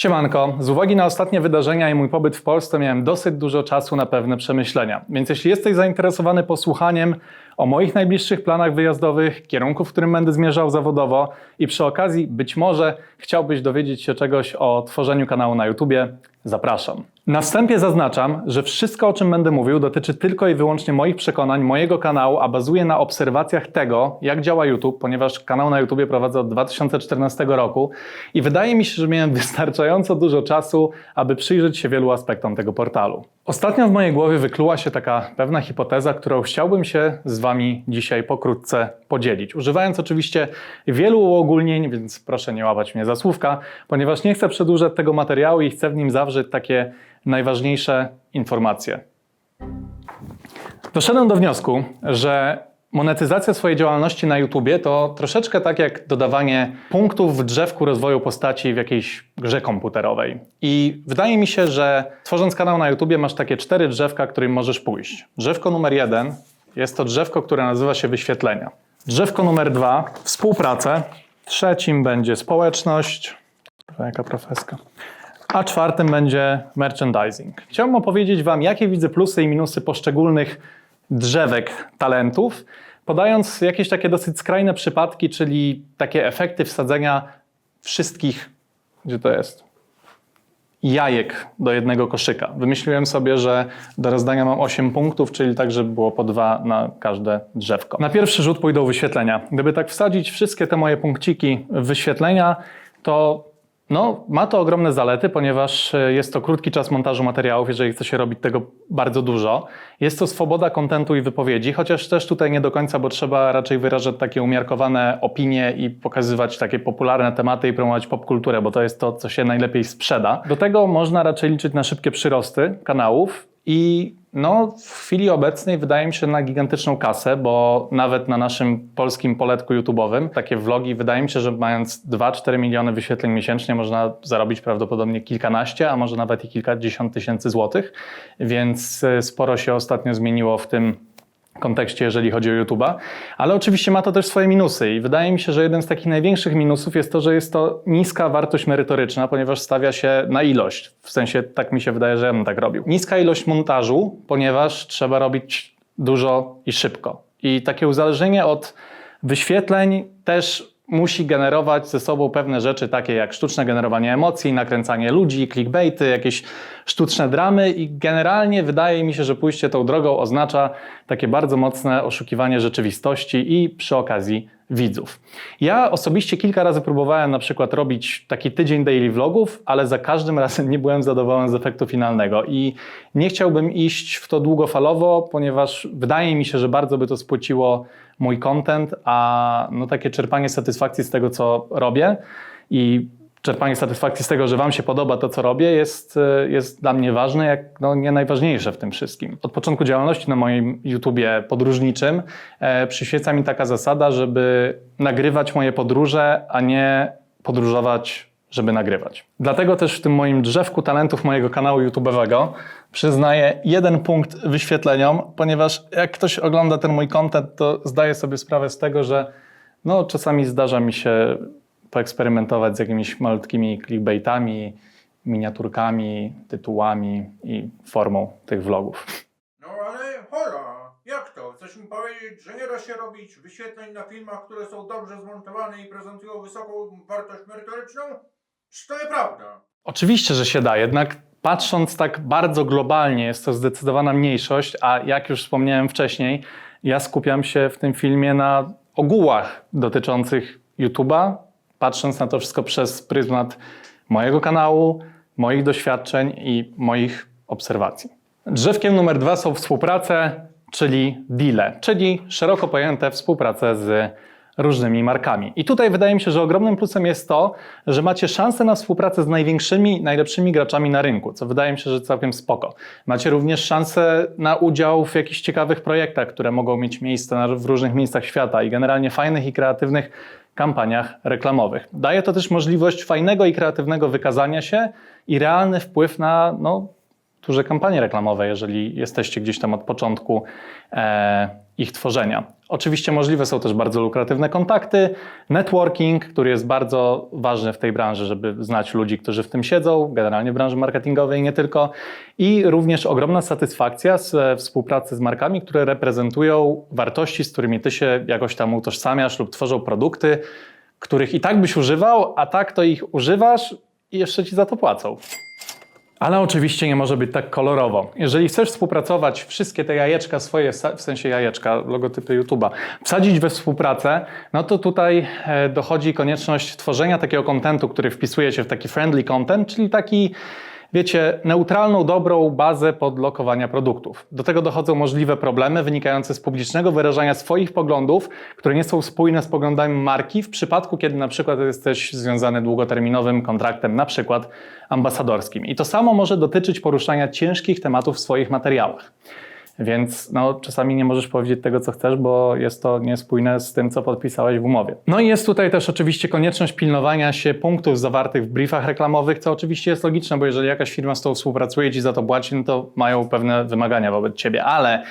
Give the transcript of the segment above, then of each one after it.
Siemanko, z uwagi na ostatnie wydarzenia i mój pobyt w Polsce miałem dosyć dużo czasu na pewne przemyślenia. Więc jeśli jesteś zainteresowany posłuchaniem o moich najbliższych planach wyjazdowych, kierunku, w którym będę zmierzał zawodowo i przy okazji być może chciałbyś dowiedzieć się czegoś o tworzeniu kanału na YouTubie, zapraszam. Na wstępie zaznaczam, że wszystko o czym będę mówił dotyczy tylko i wyłącznie moich przekonań, mojego kanału, a bazuje na obserwacjach tego, jak działa YouTube, ponieważ kanał na YouTubie prowadzę od 2014 roku i wydaje mi się, że miałem wystarczająco dużo czasu, aby przyjrzeć się wielu aspektom tego portalu. Ostatnio w mojej głowie wykluła się taka pewna hipoteza, którą chciałbym się z Wami dzisiaj pokrótce podzielić. Używając oczywiście wielu uogólnień, więc proszę nie łapać mnie za słówka, ponieważ nie chcę przedłużać tego materiału i chcę w nim zawrzeć takie najważniejsze informacje. Doszedłem do wniosku, że monetyzacja swojej działalności na YouTubie to troszeczkę tak jak dodawanie punktów w drzewku rozwoju postaci w jakiejś grze komputerowej. I wydaje mi się, że tworząc kanał na YouTubie masz takie cztery drzewka, którym możesz pójść. Drzewko numer jeden jest to drzewko, które nazywa się wyświetlenia. Drzewko numer dwa współpracę. Trzecim będzie społeczność. Jaka profeska a czwartym będzie merchandising. Chciałbym opowiedzieć Wam, jakie widzę plusy i minusy poszczególnych drzewek talentów, podając jakieś takie dosyć skrajne przypadki, czyli takie efekty wsadzenia wszystkich, gdzie to jest, jajek do jednego koszyka. Wymyśliłem sobie, że do rozdania mam 8 punktów, czyli tak, żeby było po dwa na każde drzewko. Na pierwszy rzut pójdą wyświetlenia. Gdyby tak wsadzić wszystkie te moje punkciki w wyświetlenia, to no, ma to ogromne zalety, ponieważ e, jest to krótki czas montażu materiałów, jeżeli chce się robić tego bardzo dużo. Jest to swoboda kontentu i wypowiedzi, chociaż też tutaj nie do końca, bo trzeba raczej wyrażać takie umiarkowane opinie i pokazywać takie popularne tematy i promować popkulturę, bo to jest to, co się najlepiej sprzeda. Do tego można raczej liczyć na szybkie przyrosty kanałów i no, w chwili obecnej wydaje mi się na gigantyczną kasę, bo nawet na naszym polskim poletku YouTube'owym takie vlogi, wydaje mi się, że mając 2-4 miliony wyświetleń miesięcznie można zarobić prawdopodobnie kilkanaście, a może nawet i kilkadziesiąt tysięcy złotych, więc e, sporo się ostatnio zmieniło w tym kontekście, jeżeli chodzi o YouTube'a, ale oczywiście ma to też swoje minusy i wydaje mi się, że jeden z takich największych minusów jest to, że jest to niska wartość merytoryczna, ponieważ stawia się na ilość. W sensie tak mi się wydaje, że ja bym tak robił. Niska ilość montażu, ponieważ trzeba robić dużo i szybko. I takie uzależnienie od wyświetleń też musi generować ze sobą pewne rzeczy, takie jak sztuczne generowanie emocji, nakręcanie ludzi, clickbaity, jakieś sztuczne dramy i generalnie wydaje mi się, że pójście tą drogą oznacza takie bardzo mocne oszukiwanie rzeczywistości i przy okazji widzów. Ja osobiście kilka razy próbowałem na przykład robić taki tydzień daily vlogów, ale za każdym razem nie byłem zadowolony z efektu finalnego i nie chciałbym iść w to długofalowo, ponieważ wydaje mi się, że bardzo by to spłyciło mój content, a no takie czerpanie satysfakcji z tego, co robię i czerpanie satysfakcji z tego, że Wam się podoba to, co robię, jest, e, jest dla mnie ważne, jak no, nie najważniejsze w tym wszystkim. Od początku działalności na moim YouTubie podróżniczym e, przyświeca mi taka zasada, żeby nagrywać moje podróże, a nie podróżować żeby nagrywać. Dlatego też w tym moim drzewku talentów mojego kanału YouTube'owego przyznaję jeden punkt wyświetleniom, ponieważ jak ktoś ogląda ten mój content, to zdaje sobie sprawę z tego, że no, czasami zdarza mi się poeksperymentować z jakimiś malutkimi clickbaitami, miniaturkami, tytułami i formą tych vlogów. No ale hola, jak to? Chcesz mi powiedzieć, że nie da się robić wyświetleń na filmach, które są dobrze zmontowane i prezentują wysoką wartość merytoryczną? Czy to nieprawda? Oczywiście, że się da, jednak patrząc tak bardzo globalnie, jest to zdecydowana mniejszość, a jak już wspomniałem wcześniej, ja skupiam się w tym filmie na ogółach dotyczących YouTube'a, patrząc na to wszystko przez pryzmat mojego kanału, moich doświadczeń i moich obserwacji. Drzewkiem numer dwa są współprace, czyli deale, czyli szeroko pojęte współprace z różnymi markami. I tutaj wydaje mi się, że ogromnym plusem jest to, że macie szansę na współpracę z największymi, najlepszymi graczami na rynku, co wydaje mi się, że całkiem spoko. Macie również szansę na udział w jakichś ciekawych projektach, które mogą mieć miejsce w różnych miejscach świata i generalnie fajnych i kreatywnych kampaniach reklamowych. Daje to też możliwość fajnego i kreatywnego wykazania się i realny wpływ na no, duże kampanie reklamowe, jeżeli jesteście gdzieś tam od początku e, ich tworzenia. Oczywiście możliwe są też bardzo lukratywne kontakty, networking, który jest bardzo ważny w tej branży, żeby znać ludzi, którzy w tym siedzą, generalnie w branży marketingowej nie tylko, i również ogromna satysfakcja z e, współpracy z markami, które reprezentują wartości, z którymi ty się jakoś tam utożsamiasz lub tworzą produkty, których i tak byś używał, a tak to ich używasz i jeszcze ci za to płacą. Ale oczywiście nie może być tak kolorowo. Jeżeli chcesz współpracować, wszystkie te jajeczka swoje, w sensie jajeczka, logotypy YouTube'a, wsadzić we współpracę, no to tutaj e, dochodzi konieczność tworzenia takiego kontentu, który wpisuje się w taki friendly content, czyli taki, wiecie, neutralną, dobrą bazę podlokowania produktów. Do tego dochodzą możliwe problemy wynikające z publicznego wyrażania swoich poglądów, które nie są spójne z poglądami marki w przypadku, kiedy na przykład jesteś związany długoterminowym kontraktem, na przykład ambasadorskim. I to samo może dotyczyć poruszania ciężkich tematów w swoich materiałach. Więc no, czasami nie możesz powiedzieć tego, co chcesz, bo jest to niespójne z tym, co podpisałeś w umowie. No i jest tutaj też oczywiście konieczność pilnowania się punktów zawartych w briefach reklamowych, co oczywiście jest logiczne, bo jeżeli jakaś firma z tą współpracuje i ci za to płaci, no to mają pewne wymagania wobec ciebie, ale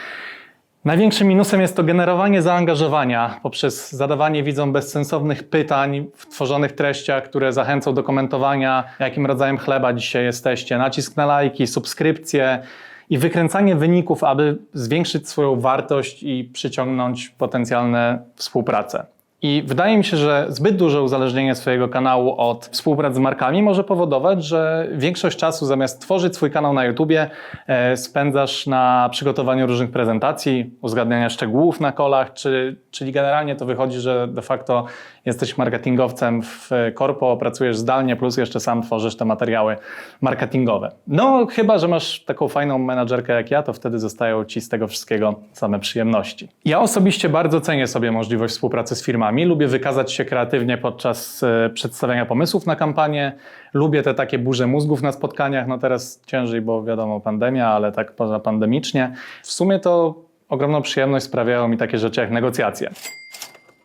Największym minusem jest to generowanie zaangażowania poprzez zadawanie widzom bezsensownych pytań w tworzonych treściach, które zachęcą do komentowania, jakim rodzajem chleba dzisiaj jesteście, nacisk na lajki, subskrypcje i wykręcanie wyników, aby zwiększyć swoją wartość i przyciągnąć potencjalne współpracę. I wydaje mi się, że zbyt duże uzależnienie swojego kanału od współpracy z markami może powodować, że większość czasu zamiast tworzyć swój kanał na YouTubie e, spędzasz na przygotowaniu różnych prezentacji, uzgadniania szczegółów na kolach, czy, czyli generalnie to wychodzi, że de facto jesteś marketingowcem w korpo, pracujesz zdalnie, plus jeszcze sam tworzysz te materiały marketingowe. No chyba, że masz taką fajną menadżerkę jak ja, to wtedy zostają ci z tego wszystkiego same przyjemności. Ja osobiście bardzo cenię sobie możliwość współpracy z firmami, lubię wykazać się kreatywnie podczas e, przedstawiania pomysłów na kampanię, lubię te takie burze mózgów na spotkaniach, no teraz ciężej, bo wiadomo pandemia, ale tak poza pandemicznie. W sumie to ogromną przyjemność sprawiają mi takie rzeczy jak negocjacje.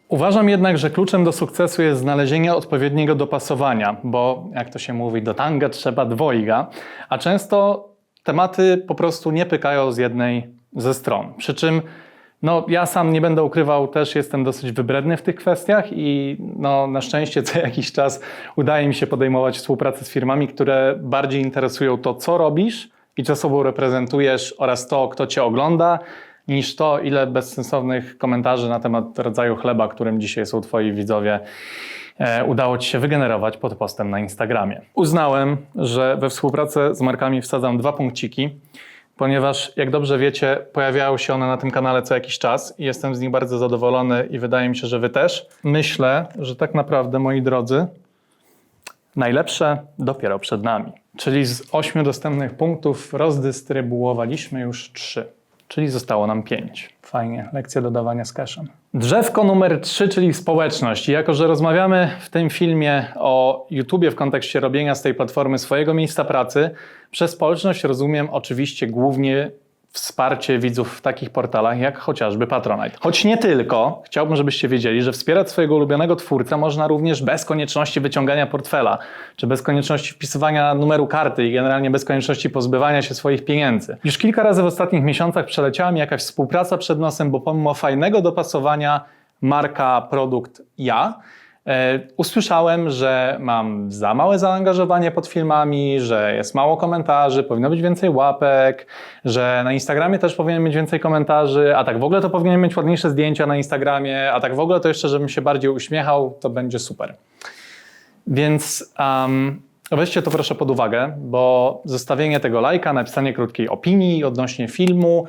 Uważam jednak, że kluczem do sukcesu jest znalezienie odpowiedniego dopasowania, bo jak to się mówi, do tanga trzeba dwojga, a często tematy po prostu nie pykają z jednej ze stron. Przy czym no, ja sam nie będę ukrywał, też jestem dosyć wybredny w tych kwestiach i no, na szczęście co jakiś czas udaje mi się podejmować współpracę z firmami, które bardziej interesują to, co robisz i co sobą reprezentujesz oraz to, kto cię ogląda, niż to, ile bezsensownych komentarzy na temat rodzaju chleba, którym dzisiaj są Twoi widzowie, e, udało Ci się wygenerować pod postem na Instagramie. Uznałem, że we współpracy z markami wsadzam dwa punkciki, ponieważ, jak dobrze wiecie, pojawiają się one na tym kanale co jakiś czas i jestem z nich bardzo zadowolony i wydaje mi się, że Wy też. Myślę, że tak naprawdę, moi drodzy, najlepsze dopiero przed nami. Czyli z ośmiu dostępnych punktów rozdystrybuowaliśmy już trzy czyli zostało nam 5. Fajnie, lekcja dodawania z cashem. Drzewko numer 3, czyli społeczność. Jako, że rozmawiamy w tym filmie o YouTubie w kontekście robienia z tej platformy swojego miejsca pracy, przez społeczność rozumiem oczywiście głównie wsparcie widzów w takich portalach jak chociażby Patronite. Choć nie tylko, chciałbym, żebyście wiedzieli, że wspierać swojego ulubionego twórcę można również bez konieczności wyciągania portfela, czy bez konieczności wpisywania numeru karty i generalnie bez konieczności pozbywania się swoich pieniędzy. Już kilka razy w ostatnich miesiącach przeleciała mi jakaś współpraca przed nosem, bo pomimo fajnego dopasowania marka, produkt ja, usłyszałem, że mam za małe zaangażowanie pod filmami, że jest mało komentarzy, powinno być więcej łapek, że na Instagramie też powinien mieć więcej komentarzy, a tak w ogóle to powinien mieć ładniejsze zdjęcia na Instagramie, a tak w ogóle to jeszcze, żebym się bardziej uśmiechał, to będzie super. Więc um, weźcie to proszę pod uwagę, bo zostawienie tego lajka, napisanie krótkiej opinii odnośnie filmu,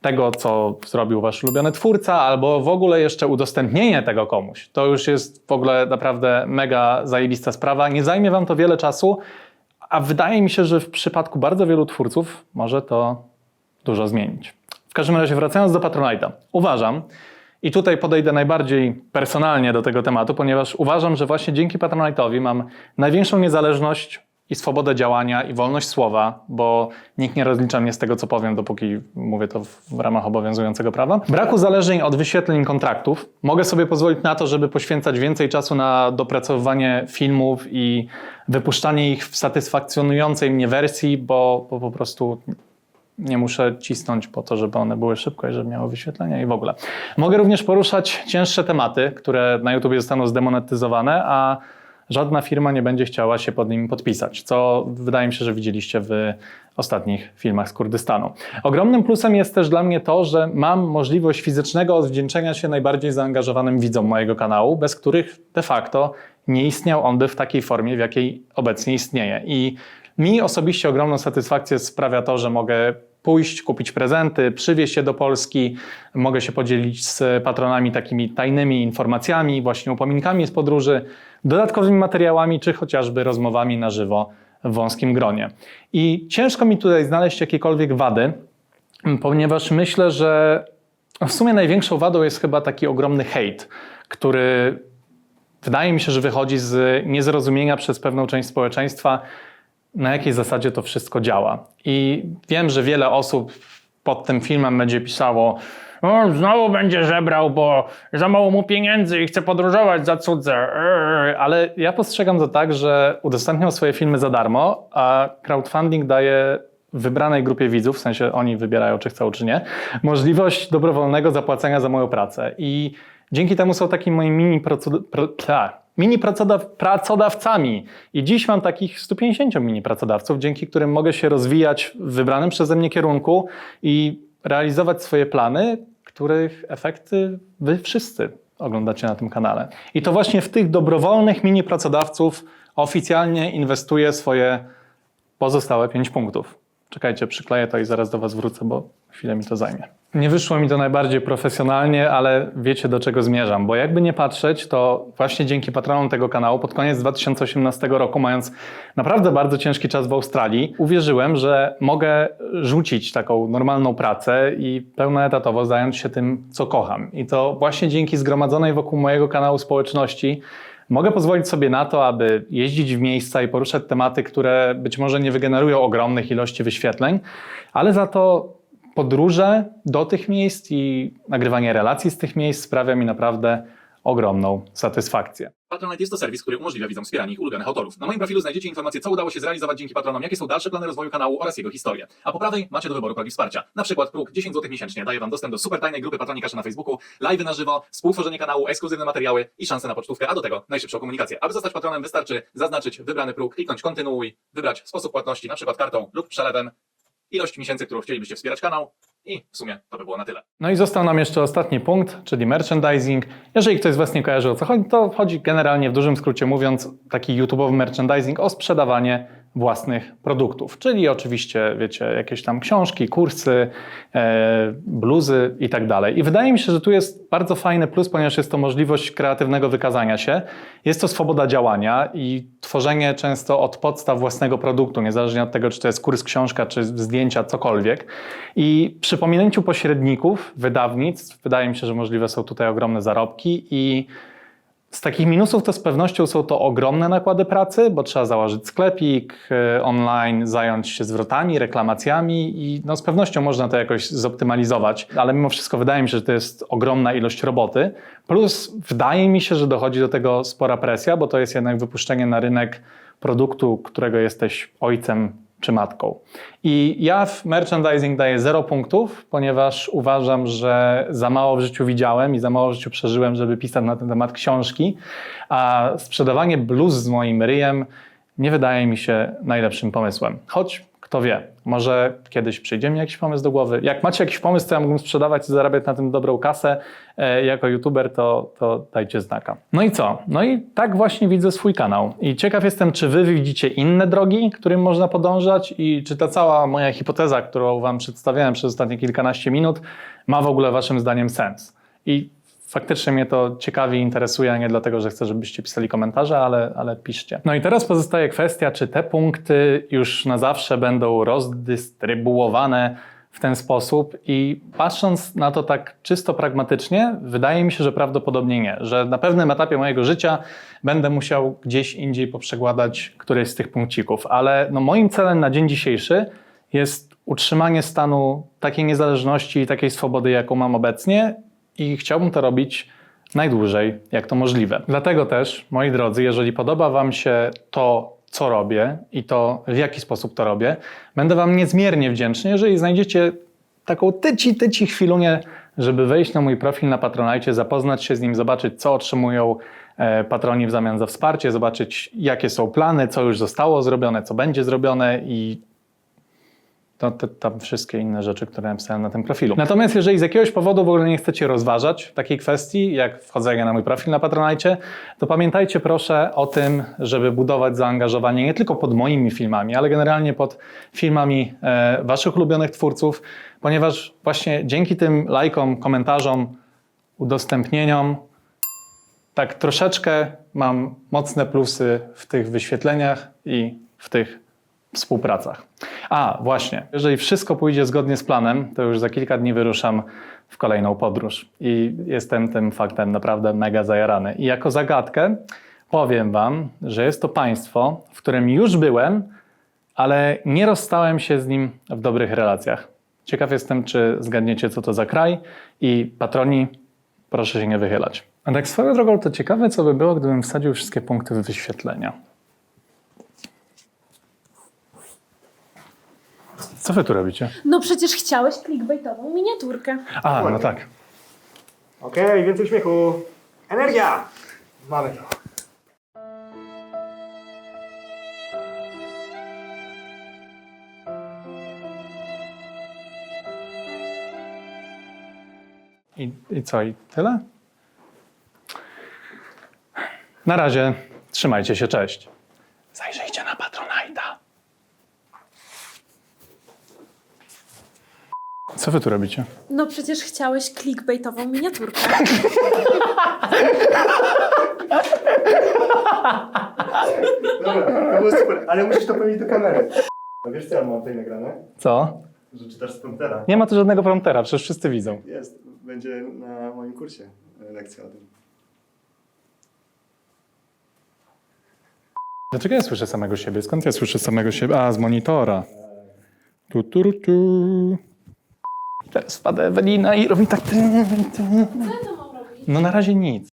tego, co zrobił wasz ulubiony twórca, albo w ogóle jeszcze udostępnienie tego komuś. To już jest w ogóle naprawdę mega zajebista sprawa. Nie zajmie wam to wiele czasu, a wydaje mi się, że w przypadku bardzo wielu twórców może to dużo zmienić. W każdym razie wracając do Patronite'a. Uważam, i tutaj podejdę najbardziej personalnie do tego tematu, ponieważ uważam, że właśnie dzięki Patronite'owi mam największą niezależność i swobodę działania i wolność słowa, bo nikt nie rozlicza mnie z tego, co powiem, dopóki mówię to w ramach obowiązującego prawa. Brak uzależnień od wyświetleń kontraktów. Mogę sobie pozwolić na to, żeby poświęcać więcej czasu na dopracowywanie filmów i wypuszczanie ich w satysfakcjonującej mnie wersji, bo, bo po prostu nie muszę cisnąć po to, żeby one były szybko i żeby miały wyświetlenia i w ogóle. Mogę również poruszać cięższe tematy, które na YouTube zostaną zdemonetyzowane, a żadna firma nie będzie chciała się pod nimi podpisać, co wydaje mi się, że widzieliście w ostatnich filmach z Kurdystanu. Ogromnym plusem jest też dla mnie to, że mam możliwość fizycznego odwdzięczenia się najbardziej zaangażowanym widzom mojego kanału, bez których de facto nie istniał on by w takiej formie, w jakiej obecnie istnieje. I mi osobiście ogromną satysfakcję sprawia to, że mogę pójść, kupić prezenty, przywieźć je do Polski, mogę się podzielić z patronami takimi tajnymi informacjami, właśnie upominkami z podróży, dodatkowymi materiałami, czy chociażby rozmowami na żywo w wąskim gronie. I ciężko mi tutaj znaleźć jakiekolwiek wady, ponieważ myślę, że w sumie największą wadą jest chyba taki ogromny hejt, który wydaje mi się, że wychodzi z niezrozumienia przez pewną część społeczeństwa, na jakiej zasadzie to wszystko działa. I wiem, że wiele osób pod tym filmem będzie pisało, o, znowu będzie żebrał, bo za mało mu pieniędzy i chce podróżować za cudze. Eee. Ale ja postrzegam to tak, że udostępniam swoje filmy za darmo, a crowdfunding daje wybranej grupie widzów, w sensie oni wybierają, czy chcą, czy nie, możliwość dobrowolnego zapłacenia za moją pracę. I dzięki temu są takimi moimi mini, procu- pro, mini pracodaw, pracodawcami. I dziś mam takich 150 mini pracodawców, dzięki którym mogę się rozwijać w wybranym przeze mnie kierunku i realizować swoje plany, których efekty wy wszyscy oglądacie na tym kanale. I to właśnie w tych dobrowolnych mini pracodawców oficjalnie inwestuję swoje pozostałe 5 punktów. Czekajcie, przykleję to i zaraz do Was wrócę, bo chwilę mi to zajmie. Nie wyszło mi to najbardziej profesjonalnie, ale wiecie do czego zmierzam, bo jakby nie patrzeć, to właśnie dzięki patronom tego kanału pod koniec 2018 roku, mając naprawdę bardzo ciężki czas w Australii, uwierzyłem, że mogę rzucić taką normalną pracę i pełnoetatowo zająć się tym, co kocham. I to właśnie dzięki zgromadzonej wokół mojego kanału społeczności Mogę pozwolić sobie na to, aby jeździć w miejsca i poruszać tematy, które być może nie wygenerują ogromnych ilości wyświetleń, ale za to podróże do tych miejsc i nagrywanie relacji z tych miejsc sprawia mi naprawdę ogromną satysfakcję. Patronite jest to serwis, który umożliwia widzom wspieranie ich ulubionych autorów. Na moim profilu znajdziecie informacje, co udało się zrealizować dzięki patronom, jakie są dalsze plany rozwoju kanału oraz jego historię. A po prawej macie do wyboru progi wsparcia. Na przykład próg 10 zł miesięcznie daje Wam dostęp do super tajnej grupy patronikarzy na Facebooku, live na żywo, współtworzenie kanału, ekskluzywne materiały i szanse na pocztówkę, a do tego najszybszą komunikację. Aby zostać patronem wystarczy zaznaczyć wybrany próg, kliknąć kontynuuj, wybrać sposób płatności, na przykład kartą lub przelewem, ilość miesięcy, którą chcielibyście wspierać kanał i w sumie to by było na tyle. No i został nam jeszcze ostatni punkt, czyli merchandising. Jeżeli ktoś z Was nie kojarzy o co chodzi, to chodzi generalnie w dużym skrócie mówiąc taki YouTube'owy merchandising o sprzedawanie własnych produktów, czyli oczywiście, wiecie, jakieś tam książki, kursy, e, bluzy i tak dalej. I wydaje mi się, że tu jest bardzo fajny plus, ponieważ jest to możliwość kreatywnego wykazania się. Jest to swoboda działania i tworzenie często od podstaw własnego produktu, niezależnie od tego, czy to jest kurs, książka, czy zdjęcia, cokolwiek. I przy pominięciu pośredników, wydawnictw, wydaje mi się, że możliwe są tutaj ogromne zarobki i z takich minusów to z pewnością są to ogromne nakłady pracy, bo trzeba założyć sklepik e, online, zająć się zwrotami, reklamacjami i no z pewnością można to jakoś zoptymalizować, ale mimo wszystko wydaje mi się, że to jest ogromna ilość roboty. Plus wydaje mi się, że dochodzi do tego spora presja, bo to jest jednak wypuszczenie na rynek produktu, którego jesteś ojcem czy matką. I ja w merchandising daję 0 punktów, ponieważ uważam, że za mało w życiu widziałem i za mało w życiu przeżyłem, żeby pisać na ten temat książki, a sprzedawanie bluz z moim ryjem nie wydaje mi się najlepszym pomysłem. Choć kto wie, może kiedyś przyjdzie mi jakiś pomysł do głowy. Jak macie jakiś pomysł, co ja mógłbym sprzedawać i zarabiać na tym dobrą kasę e, jako youtuber, to, to dajcie znaka. No i co? No i tak właśnie widzę swój kanał. I ciekaw jestem, czy wy widzicie inne drogi, którym można podążać i czy ta cała moja hipoteza, którą wam przedstawiałem przez ostatnie kilkanaście minut, ma w ogóle waszym zdaniem sens. I faktycznie mnie to ciekawi i interesuje, a nie dlatego, że chcę, żebyście pisali komentarze, ale, ale piszcie. No i teraz pozostaje kwestia, czy te punkty już na zawsze będą rozdystrybuowane w ten sposób i patrząc na to tak czysto pragmatycznie, wydaje mi się, że prawdopodobnie nie, że na pewnym etapie mojego życia będę musiał gdzieś indziej poprzekładać któryś z tych punkcików, ale no moim celem na dzień dzisiejszy jest utrzymanie stanu takiej niezależności i takiej swobody, jaką mam obecnie i chciałbym to robić najdłużej, jak to możliwe. Dlatego też, moi drodzy, jeżeli podoba Wam się to, co robię i to, w jaki sposób to robię, będę Wam niezmiernie wdzięczny, jeżeli znajdziecie taką tyci, tyci chwilunię, żeby wejść na mój profil na Patronite, zapoznać się z nim, zobaczyć, co otrzymują e, patroni w zamian za wsparcie, zobaczyć, jakie są plany, co już zostało zrobione, co będzie zrobione i to, te, tam wszystkie inne rzeczy, które napisałem na tym profilu. Natomiast jeżeli z jakiegoś powodu w ogóle nie chcecie rozważać takiej kwestii, jak wchodzenie na mój profil na Patronite, to pamiętajcie proszę o tym, żeby budować zaangażowanie nie tylko pod moimi filmami, ale generalnie pod filmami e, waszych ulubionych twórców, ponieważ właśnie dzięki tym lajkom, komentarzom, udostępnieniom tak troszeczkę mam mocne plusy w tych wyświetleniach i w tych współpracach. A, właśnie, jeżeli wszystko pójdzie zgodnie z planem, to już za kilka dni wyruszam w kolejną podróż i jestem tym faktem naprawdę mega zajarany. I jako zagadkę powiem Wam, że jest to państwo, w którym już byłem, ale nie rozstałem się z nim w dobrych relacjach. Ciekaw jestem, czy zgadniecie, co to za kraj i patroni, proszę się nie wychylać. A tak swoją drogą, to ciekawe, co by było, gdybym wsadził wszystkie punkty w wyświetlenia. Co wy tu robicie? No przecież chciałeś clickbaitową miniaturkę. A, no tak. Okej, więcej śmiechu. Energia! Mamy to. I, I co, i tyle? Na razie, trzymajcie się, cześć. Zajrzyjcie na Patronite'a. Co wy tu robicie? No przecież chciałeś clickbaitową miniaturkę. Dobra, to było super, ale musisz to powiedzieć do kamery. A wiesz co ja mam tutaj nagrane? Co? Że czytasz z promptera. Nie ma tu żadnego promptera, przecież wszyscy widzą. Jest, będzie na moim kursie e, lekcja o tym. Dlaczego ja słyszę samego siebie? Skąd ja słyszę samego siebie? A, z monitora. Tu, tu, ru, tu. Teraz wpada Ewelina i robi tak... Co ja to mam robić? No na razie nic.